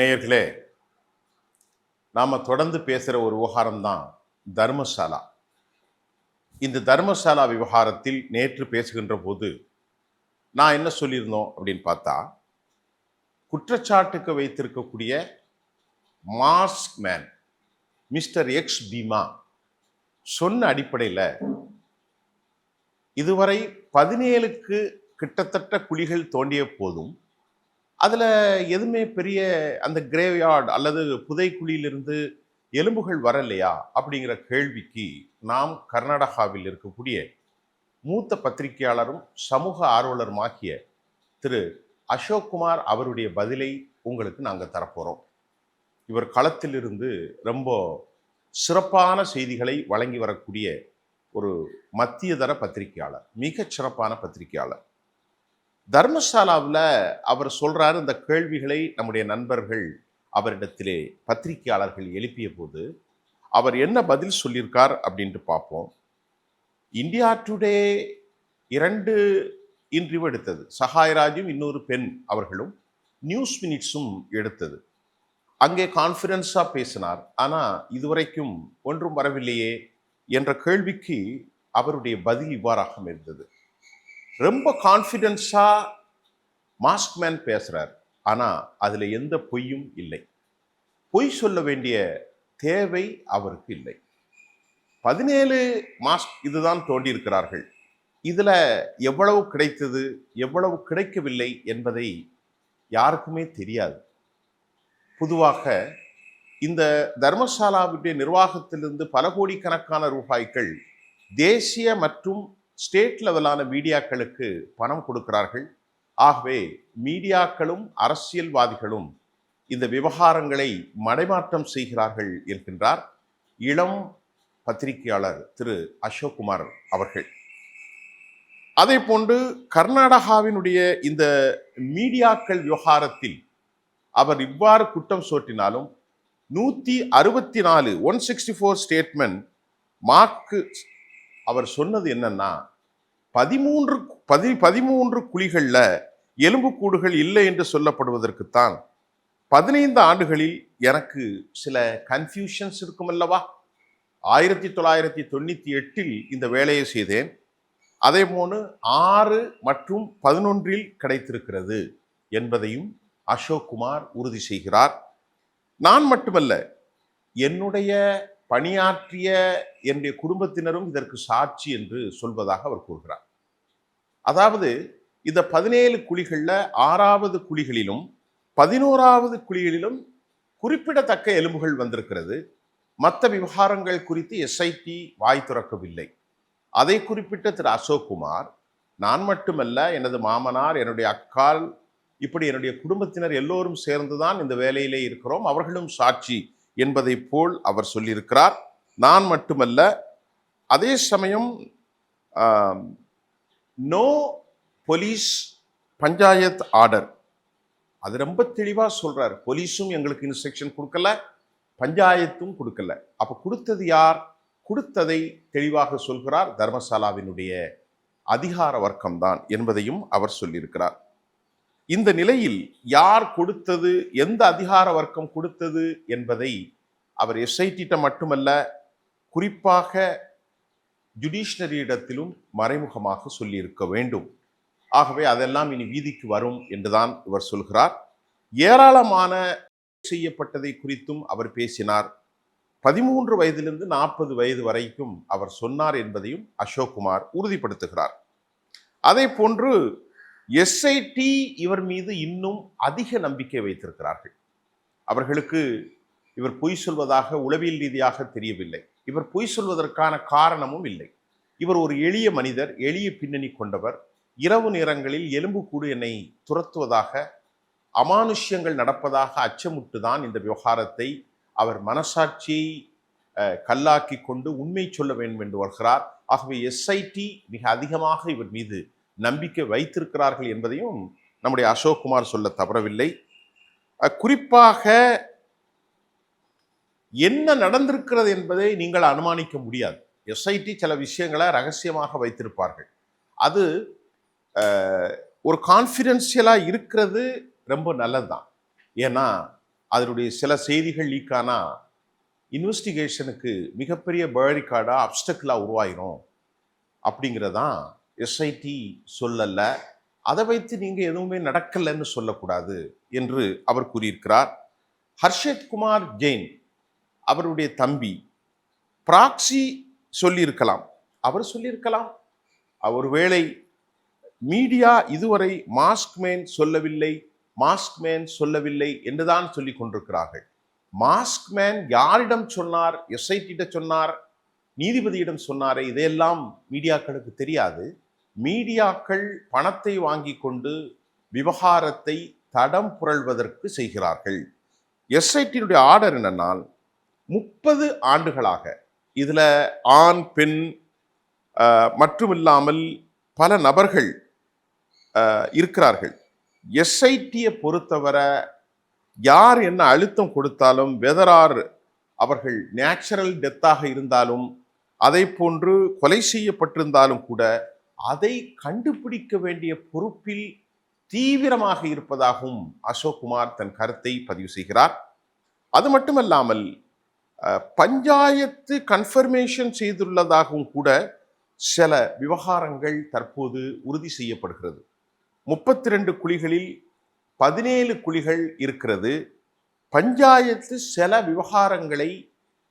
நேயர்களே நாம் தொடர்ந்து பேசுகிற ஒரு விவகாரம் தான் தர்மசாலா. இந்த தர்மசாலா விவகாரத்தில் நேற்று பேசுகின்ற போது நான் என்ன சொல்லியிருந்தோம் அப்படின்னு பார்த்தா குற்றச்சாட்டுக்கு வைத்திருக்கக்கூடிய mask man mister X Bhima சொன்ன அடிப்படையில் இதுவரை பதினேழுக்கு கிட்டத்தட்ட குழிகள் தோண்டிய போதும் அதில் எதுவுமே பெரிய அந்த கிரேவ்யார்ட் அல்லது புதைக்குழியிலிருந்து எலும்புகள் வரலையா அப்படிங்கிற கேள்விக்கு நாம் கர்நாடகாவில் இருக்கக்கூடிய மூத்த பத்திரிகையாளரும் சமூக ஆர்வலருமாகிய திரு அசோக்குமார் அவருடைய பதிலை உங்களுக்கு நாங்கள் தரப்போகிறோம் இவர் களத்திலிருந்து ரொம்ப சிறப்பான செய்திகளை வழங்கி வரக்கூடிய ஒரு மத்திய தர பத்திரிகையாளர் மிகச் சிறப்பான பத்திரிகையாளர். தர்மசாலாவில் அவர் சொல்கிறார் இந்த கேள்விகளை நம்முடைய நண்பர்கள் அவரிடத்திலே பத்திரிகையாளர்கள் எழுப்பிய போது அவர் என்ன பதில் சொல்லியிருக்கார் அப்படின்ட்டு பார்ப்போம். இந்தியா டுடே இரண்டு இன்றிவு எடுத்தது. சகாயராஜும் இன்னொரு பெண் அவர்களும் நியூஸ் மினிட்ஸும் எடுத்தது. அங்கே கான்ஃபிடென்ஸாக பேசினார். ஆனால் இதுவரைக்கும் ஒன்றும் வரவில்லையே என்ற கேள்விக்கு அவருடைய பதில் இவ்வாறாக இருந்தது. ரொம்ப கான்ஃபிடென்ஸாக மாஸ்க் மேன் பேசுகிறார் ஆனால் அதில் எந்த பொய்யும் இல்லை. பொய் சொல்ல வேண்டிய தேவை அவருக்கு இல்லை. பதினேழு மாஸ்க் இதுதான் தோண்டியிருக்கிறார்கள். இதில் எவ்வளவு கிடைத்தது எவ்வளவு கிடைக்கவில்லை என்பதை யாருக்குமே தெரியாது. பொதுவாக இந்த தர்மசாலாவுடைய நிர்வாகத்திலிருந்து பல கோடிக்கணக்கான ரூபாய்கள் தேசிய மற்றும் ஸ்டேட் லெவலான மீடியாக்களுக்கு பணம் கொடுக்கிறார்கள். ஆகவே மீடியாக்களும் அரசியல்வாதிகளும் இந்த விவகாரங்களை மடைமாற்றம் செய்கிறார்கள் என்கின்றார் இளம் பத்திரிகையாளர் திரு அசோக்குமார் அவர்கள். அதே போன்று கர்நாடகாவினுடைய இந்த மீடியாக்கள் விவகாரத்தில் அவர் இவ்வாறு குற்றம் சோட்டினாலும் நூற்றி அறுபத்தி நாலு ஒன் சிக்ஸ்டி ஃபோர் ஸ்டேட்மெண்ட் மார்க்கு அவர் சொன்னது என்னன்னா பதிமூன்று பதி பதிமூன்று குழிகளில் எலும்புக்கூடுகள் இல்லை என்று சொல்லப்படுவதற்குத்தான் பதினைந்து ஆண்டுகளில் எனக்கு சில கன்ஃபியூஷன்ஸ் இருக்கும் அல்லவா? ஆயிரத்தி தொள்ளாயிரத்தி தொண்ணூற்றி எட்டில் இந்த வேலையை செய்தேன். அதே போன்று ஆறு மற்றும் பதினொன்றில் கிடைத்திருக்கிறது என்பதையும் அசோக் குமார் உறுதி செய்கிறார். நான் மட்டுமல்ல என்னுடைய பணியாற்றிய என்னுடைய குடும்பத்தினரும் இதற்கு சாட்சி என்று சொல்வதாக அவர் கூறுகிறார். அதாவது இந்த பதினேழு குழிகளில் ஆறாவது குழிகளிலும் பதினோராவது குழிகளிலும் குறிப்பிடத்தக்க எலும்புகள் வந்திருக்கிறது. மற்ற விவகாரங்கள் குறித்து எஸ்ஐடி வாய் துறக்கவில்லை. அதை குறிப்பிட்ட திரு அசோக்குமார் நான் மட்டுமல்ல எனது மாமனார் என்னுடைய அக்கால் இப்படி என்னுடைய குடும்பத்தினர் எல்லோரும் சேர்ந்துதான் இந்த வேலையிலே இருக்கிறோம். அவர்களும் சாட்சி என்பதை போல் அவர் சொல்லியிருக்கிறார். நான் மட்டுமல்ல அதே சமயம் நோ போலீஸ் பஞ்சாயத் ஆர்டர் அது ரொம்ப தெளிவாக சொல்கிறார் போலீஸும் எங்களுக்கு இன்ஸ்ட்ரக்ஷன் கொடுக்கல பஞ்சாயத்தும் கொடுக்கல. அப்போ கொடுத்தது யார்? கொடுத்ததை தெளிவாக சொல்கிறார். தர்மசாலாவினுடைய அதிகார வர்க்கம்தான் என்பதையும் அவர் சொல்லியிருக்கிறார். இந்த நிலையில் யார் கொடுத்தது எந்த அதிகார வர்க்கம் கொடுத்தது என்பதை அவர் எஸ்ஐடிட்ட மட்டுமல்ல குறிப்பாக ஜுடிஷனரியிடத்திலும் மறைமுகமாக சொல்லியிருக்க வேண்டும். ஆகவே அதெல்லாம் இனி வீதிக்கு வரும் என்றுதான் இவர் சொல்கிறார். ஏராளமான செய்யப்பட்டதை குறித்தும் அவர் பேசினார். பதிமூன்று வயதிலிருந்து நாற்பது வயது வரைக்கும் அவர் சொன்னார் என்பதையும் அசோக்குமார் உறுதிப்படுத்துகிறார். அதே போன்று எஸ்ஐடி இவர் மீது இன்னும் அதிக நம்பிக்கை வைத்திருக்கிறார்கள். அவர்களுக்கு இவர் பொய் சொல்வதாக உளவியல் ரீதியாக தெரியவில்லை. இவர் பொய் சொல்வதற்கான காரணமும் இல்லை. இவர் ஒரு எளிய மனிதர் எளிய பின்னணி கொண்டவர். இரவு நேரங்களில் எலும்புக்கூடு என்னை துரத்துவதாக அமானுஷ்யங்கள் நடப்பதாக அச்சமுட்டு தான் இந்த விவகாரத்தை அவர் மனசாட்சியை கல்லாக்கி கொண்டு உண்மை சொல்ல வேண்டும் என்று வருகிறார் ஆகவே எஸ்ஐடி மிக அதிகமாக இவர் மீது நம்பிக்கை வைத்திருக்கிறார்கள் என்பதையும் நம்முடைய அசோக்குமார் சொல்ல தவறவில்லை. குறிப்பாக என்ன நடந்திருக்கிறது என்பதை நீங்கள் அனுமானிக்க முடியாது. எஸ்ஐடி சில விஷயங்களை ரகசியமாக வைத்திருப்பார்கள். அது ஒரு கான்ஃபிடென்ஷியலாக இருக்கிறது ரொம்ப நல்லது தான் ஏன்னா அதனுடைய சில செய்திகள் லீக்கானா இன்வெஸ்டிகேஷனுக்கு மிகப்பெரிய பேரிகார்டா அப்டக்கிளாக உருவாயிரும். அப்படிங்கிறதான் எஸ்ஐடி சொல்லல. அதை வைத்து நீங்கள் எதுவுமே நடக்கலைன்னு சொல்லக்கூடாது என்று அவர் கூறியிருக்கிறார். ஹர்ஷத் குமார் ஜெயின் அவருடைய தம்பி பிராக்சி சொல்லியிருக்கலாம். அவர் சொல்லியிருக்கலாம். அவர் வேளை மீடியா இதுவரை மாஸ்க் மேன் சொல்லவில்லை மாஸ்க் மேன் சொல்லவில்லை என்றுதான் சொல்லி கொண்டிருக்கிறார்கள். மாஸ்க் மேன் யாரிடம் சொன்னார்? எஸ்ஐடிட்ட சொன்னார்? நீதிபதியிடம் சொன்னாரே? இதையெல்லாம் மீடியாக்களுக்கு தெரியாது. மீடியாக்கள் பணத்தை வாங்கி கொண்டு விவகாரத்தை தடம் புரள்வதற்கு செய்கிறார்கள். எஸ்ஐடியினுடைய ஆர்டர் என்னன்னால் முப்பது ஆண்டுகளாக இதில் ஆண் பெண் மட்டுமில்லாமல் பல நபர்கள் இருக்கிறார்கள். எஸ்ஐடியை பொறுத்தவரை யார் என்ன அழுத்தம் கொடுத்தாலும் வெதரார் அவர்கள் நேச்சுரல் டெத்தாக இருந்தாலும் அதை போன்று கொலை செய்யப்பட்டிருந்தாலும் கூட அதை கண்டுபிடிக்க வேண்டிய பொறுப்பில் தீவிரமாக இருப்பதாகவும் அசோக் குமார் தன் கருத்தை பதிவு செய்கிறார். அது மட்டுமல்லாமல் பஞ்சாயத்து கன்ஃபர்மேஷன் செய்துள்ளதாகவும் கூட சில விவகாரங்கள் தற்போது உறுதி செய்யப்படுகிறது. முப்பத்தி ரெண்டு குழிகளில் பதினேழு குழிகள் இருக்கிறது. பஞ்சாயத்து சில விவகாரங்களை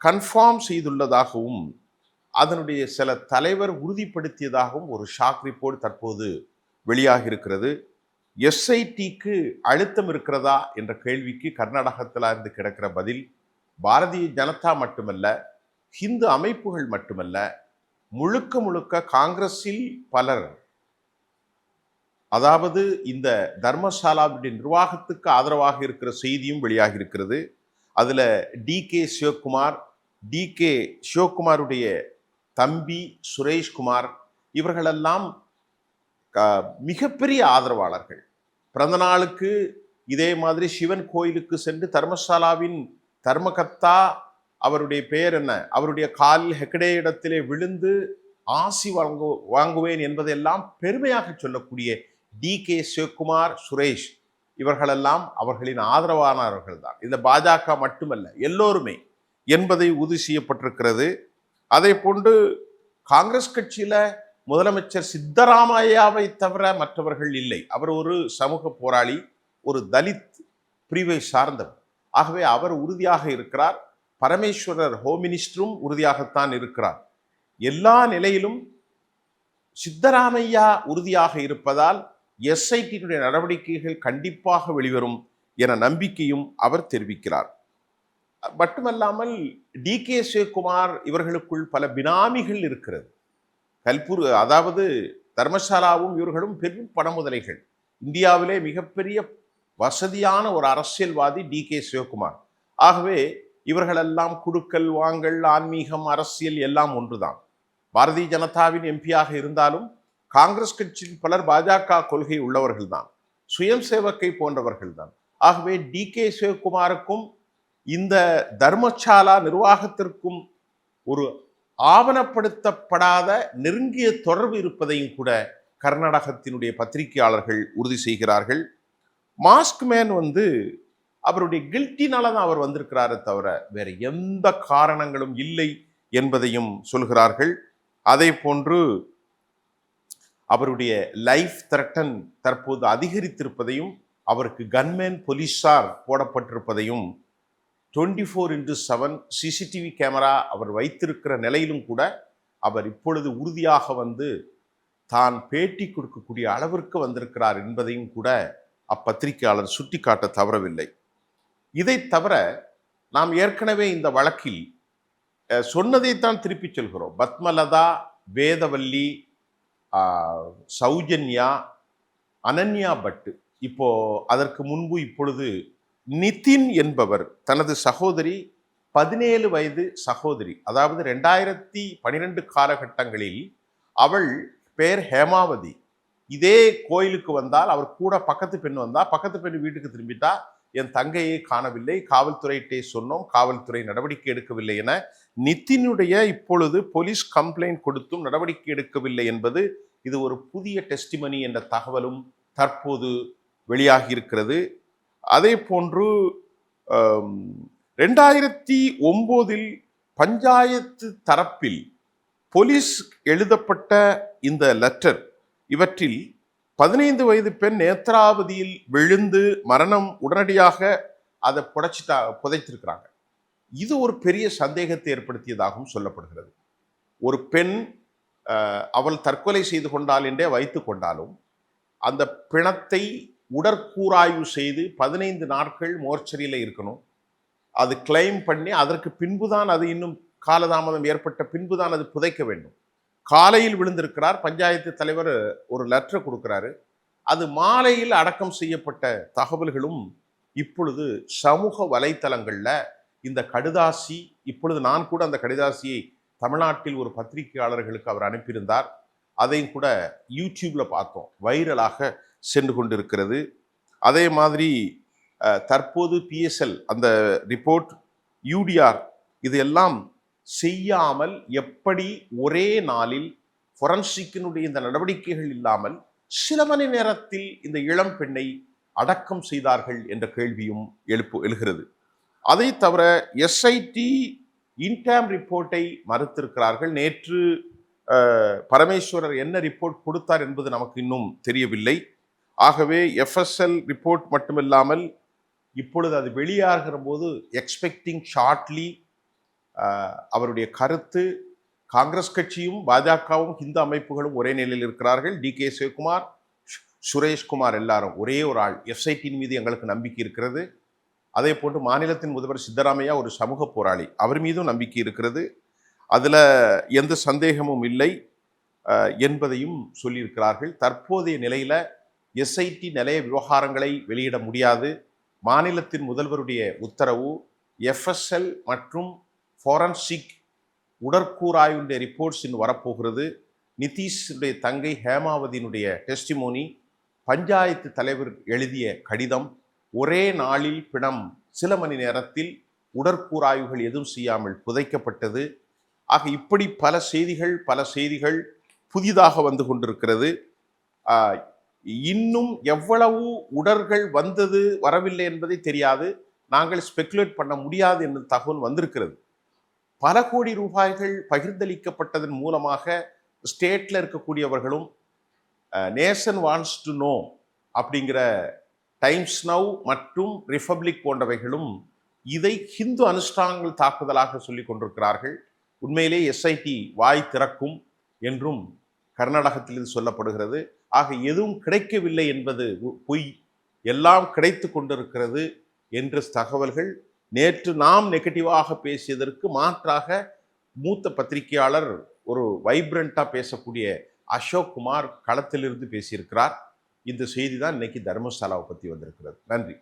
கன்ஃபார்ம் செய்துள்ளதாகவும் அதனுடைய சில தலைவர் உறுதிப்படுத்தியதாகவும் ஒரு ஷாக் ரிப்போர்ட் தற்போது வெளியாகி இருக்கிறது எஸ்ஐடிக்கு அழுத்தம் இருக்கிறதா என்ற கேள்விக்கு கர்நாடகத்தில் இருந்து கிடக்கிற பதில் பாரதிய ஜனதா மட்டுமல்ல ஹிந்து அமைப்புகள் மட்டுமல்ல முழுக்க முழுக்க காங்கிரஸில் பலர் அதாவது இந்த தர்மசாலாவுடைய நிர்வாகத்துக்கு ஆதரவாக இருக்கிற செய்தியும் வெளியாகி இருக்கிறது அதில் D K Shivakumar D K சிவகுமாருடைய தம்பி சுரேஷ்குமார் இவர்களெல்லாம் க- மிகப்பெரிய ஆதரவாளர்கள். பிறந்த நாளுக்கு இதே மாதிரி சிவன் கோயிலுக்கு சென்று தர்மசாலாவின் தர்மகத்தா அவருடைய பெயர் என்ன? அவருடைய காலில் ஹெக்கடே இடத்திலே விழுந்து ஆசி வாங்கு வாங்குவேன் என்பதெல்லாம் பெருமையாக சொல்லக்கூடிய டி. கே. சிவகுமார் சுரேஷ் இவர்களெல்லாம் அவர்களின் ஆதரவானவர்கள் தான் இந்த பாஜக மட்டுமல்ல எல்லோருமே என்பதை உறுதி செய்யப்பட்டிருக்கிறது. அதே போன்று காங்கிரஸ் கட்சியில முதலமைச்சர் சித்தராமையாவை தவிர மற்றவர்கள் இல்லை. அவர் ஒரு சமூக போராளி ஒரு தலித் பிரிவை சார்ந்தவர். ஆகவே அவர் உறுதியாக இருக்கிறார். பரமேஸ்வரர் ஹோம் மினிஸ்டரும் உறுதியாகத்தான் இருக்கிறார். எல்லா நிலையிலும் சித்தராமையா உறுதியாக இருப்பதால் எஸ்ஐடியினுடைய நடவடிக்கைகள் கண்டிப்பாக வெளிவரும் என நம்பிக்கையும் அவர் தெரிவிக்கிறார். மட்டுமல்லாமல் டி கே சிவகுமார் இவர்களுக்குள் பல பினாமிகள் இருக்கிறது. கல்பூர் அதாவது தர்மசாலாவும் இவர்களும் பெரும் பணமுதலைகள் இந்தியாவிலே மிகப்பெரிய வசதியான ஒரு அரசியல்வாதி டி கே சிவகுமார் ஆகவே இவர்களெல்லாம் குடுக்கல் வாங்கல் ஆன்மீகம் அரசியல் எல்லாம் ஒன்றுதான். பாரதிய ஜனதாவின் எம்பியாக இருந்தாலும் காங்கிரஸ் கட்சியில் பலர் பாஜக கொள்கை உள்ளவர்கள்தான். சுயம் சேவக்கை போன்றவர்கள்தான். ஆகவே டி கே சிவகுமாருக்கும் இந்த தர்மசாலா நிர்வாகத்திற்கும் ஒரு ஆவணப்படுத்தப்படாத நெருங்கிய தொடர்பு இருப்பதையும் கூட கர்நாடகத்தினுடைய பத்திரிகையாளர்கள் உறுதி செய்கிறார்கள். மாஸ்க் மேன் வந்து அவருடைய கில்ட்டினால தான் அவர் வந்திருக்கிறாரே தவிர வேற எந்த காரணங்களும் இல்லை என்பதையும் சொல்கிறார்கள். அதே போன்று அவருடைய லைஃப் த்ரெட்டன் தற்போது அதிகரித்திருப்பதையும் அவருக்கு கன்மேன் போலீஸார் போடப்பட்டிருப்பதையும் twenty four into seven CCTV camera அவர் வைத்திருக்கிற நிலையிலும் கூட அவர் இப்பொழுது உறுதியாக வந்து தான் பேட்டி கொடுக்கக்கூடிய அளவிற்கு வந்திருக்கிறார் என்பதையும் கூட அப்பத்திரிகையாளர் சுட்டிக்காட்ட தவறவில்லை. இதை தவிர நாம் ஏற்கனவே இந்த வழக்கில் சொன்னதைத்தான் திருப்பிச் சொல்கிறோம். பத்மலதா வேதவல்லி சௌஜன்யா அனன்யா பட்டு. இப்போ அதற்கு முன்பு இப்பொழுது நிதின் என்பவர் தனது சகோதரி பதினேழு வயது சகோதரி. அதாவது ரெண்டாயிரத்தி பனிரெண்டு காலகட்டங்களில் அவள் பேர் ஹேமாவதி. இதே கோயிலுக்கு வந்தால் அவர் கூட பக்கத்து பெண் வந்தால் பக்கத்து பெண் வீட்டுக்கு திரும்பிட்டா என் தங்கையை காணவில்லை காவல்துறையிட்டே சொன்னோம் காவல்துறை நடவடிக்கை எடுக்கவில்லை என நிதினுடைய இப்பொழுது போலீஸ் கம்ப்ளைண்ட் கொடுத்தும் நடவடிக்கை எடுக்கவில்லை என்பது இது ஒரு புதிய டெஸ்டிமனி என்ற தகவலும் தற்போது வெளியாகி இருக்கிறது. அதே போன்று ரெண்டாயிரத்தி ஒம்போதில் பஞ்சாயத்து தரப்பில் போலீஸ் எழுதப்பட்ட இந்த லெட்டர் இவற்றில் பதினைந்து வயது பெண் நேத்ராவதியில் விழுந்து மரணம் உடனடியாக அதை புடைச்சிட்டா புதைத்திருக்கிறாங்க. இது ஒரு பெரிய சந்தேகத்தை ஏற்படுத்தியதாகவும் சொல்லப்படுகிறது. ஒரு பெண் அவள் தற்கொலை செய்து கொண்டாள் என்றே வைத்து கொண்டாலும் அந்த பிணத்தை உடற்கூராய்வு செய்து பதினைந்து நாட்கள் மோர்ச்சரியில் இருக்கணும். அது கிளைம் பண்ணி அதற்கு பின்புதான் அது இன்னும் காலதாமதம் ஏற்பட்ட பின்புதான் அது புதைக்க வேண்டும். காலையில் விழுந்திருக்கிறார். பஞ்சாயத்து தலைவர் ஒரு லெட்டர் கொடுக்குறாரு. அது மாலையில் அடக்கம் செய்யப்பட்ட தகவல்களும் இப்பொழுது சமூக வலைத்தளங்களில் இந்த கடுதாசி இப்பொழுது நான் கூட அந்த கடிதாசியை தமிழ்நாட்டில் ஒரு பத்திரிகையாளர்களுக்கு அவர் அனுப்பியிருந்தார். அதையும் கூட யூடியூப்பில் பார்த்தோம். வைரலாக சென்று கொண்டிருக்கிறது. அதே மாதிரி தற்போது பிஎஸ்எல் அந்த ரிப்போர்ட் யூடிஆர் இது எல்லாம் செய்யாமல் எப்படி ஒரே நாளில் ஃபொரன்சிக்கினுடைய இந்த நடவடிக்கைகள் இல்லாமல் சில மணி நேரத்தில் இந்த இளம் பெண்ணை அடக்கம் செய்தார்கள் என்ற கேள்வியும் எழுப்பு எழுகிறது. அதை தவிர எஸ்ஐடி இன்டேம் ரிப்போர்ட்டை மறுத்திருக்கிறார்கள். நேற்று பரமேஸ்வரர் என்ன ரிப்போர்ட் கொடுத்தார் என்பது நமக்கு இன்னும் தெரியவில்லை. ஆகவே எஃப்எஸ்எல் ரிப்போர்ட் மட்டுமில்லாமல் இப்பொழுது அது வெளியாகிற போது எக்ஸ்பெக்டிங் ஷார்ட்லி அவருடைய கருத்து காங்கிரஸ் கட்சியும் பாஜகவும் இந்து அமைப்புகளும் ஒரே நிலையில் இருக்கிறார்கள். டி கே சிவகுமார் சுரேஷ்குமார் எல்லாரும் ஒரே ஒரு ஆள். எஸ்ஐடியின் மீது எங்களுக்கு நம்பிக்கை இருக்கிறது. அதே போன்று மாநிலத்தின் முதல்வர் சித்தராமையா ஒரு சமூக போராளி. அவர் மீதும் நம்பிக்கை இருக்கிறது. அதில் எந்த சந்தேகமும் இல்லை என்பதையும் சொல்லியிருக்கிறார்கள். தற்போதைய நிலையில் எஸ்ஐடி நிலைய விவகாரங்களை வெளியிட முடியாது. மாநிலத்தின் முதல்வருடைய உத்தரவு எஃப்எஸ்எல் மற்றும் ஃபாரன்சிக் உடற்கூறாயுடைய ரிப்போர்ட்ஸ் இன்னும் வரப்போகிறது. நிதிஷுடைய தங்கை ஹேமாவதியினுடைய டெஸ்டிமோனி பஞ்சாயத்து தலைவர் எழுதிய கடிதம் ஒரே நாளில் பிணம். சில மணி நேரத்தில் உடற்கூறாய்வுகள் எதுவும் செய்யாமல் புதைக்கப்பட்டது. ஆக இப்படி பல செய்திகள் பல செய்திகள் புதிதாக வந்து கொண்டிருக்கிறது. இன்னும் எவ்வளவு உடல்கள் வந்தது வரவில்லை என்பதை தெரியாது. நாங்கள் ஸ்பெகுலேட் பண்ண முடியாது என்ற தகவல் வந்திருக்கிறது. பல கோடி ரூபாய்கள் பகிர்ந்தளிக்கப்பட்டதன் மூலமாக ஸ்டேட்டில் இருக்கக்கூடியவர்களும் நேஷன் வான்ஸ் டு நோ அப்படிங்கிற டைம்ஸ் நவ் மற்றும் ரிபப்ளிக் போன்றவைகளும் இதை ஹிந்து அனுஷ்டானங்கள் தாக்குதலாக சொல்லிக் கொண்டிருக்கிறார்கள். உண்மையிலே எஸ்ஐடி வாய் திறக்கும் என்றும் கர்நாடகத்தில் இது சொல்லப்படுகிறது. ஆக எதுவும் கிடைக்கவில்லை என்பது உ- பொய். எல்லாம் கிடைத்து கொண்டிருக்கிறது என்ற தகவல்கள் நேற்று நாம் நெகட்டிவாக பேசியதற்கு மாற்றாக மூத்த பத்திரிகையாளர் ஒரு வைப்ரண்ட்டாக பேசக்கூடிய அசோக் குமார் களத்திலிருந்து பேசியிருக்கிறார். இந்த செய்தி தான் இன்னைக்கு தர்மசாலாவை பற்றி வந்திருக்கிறது. நன்றி.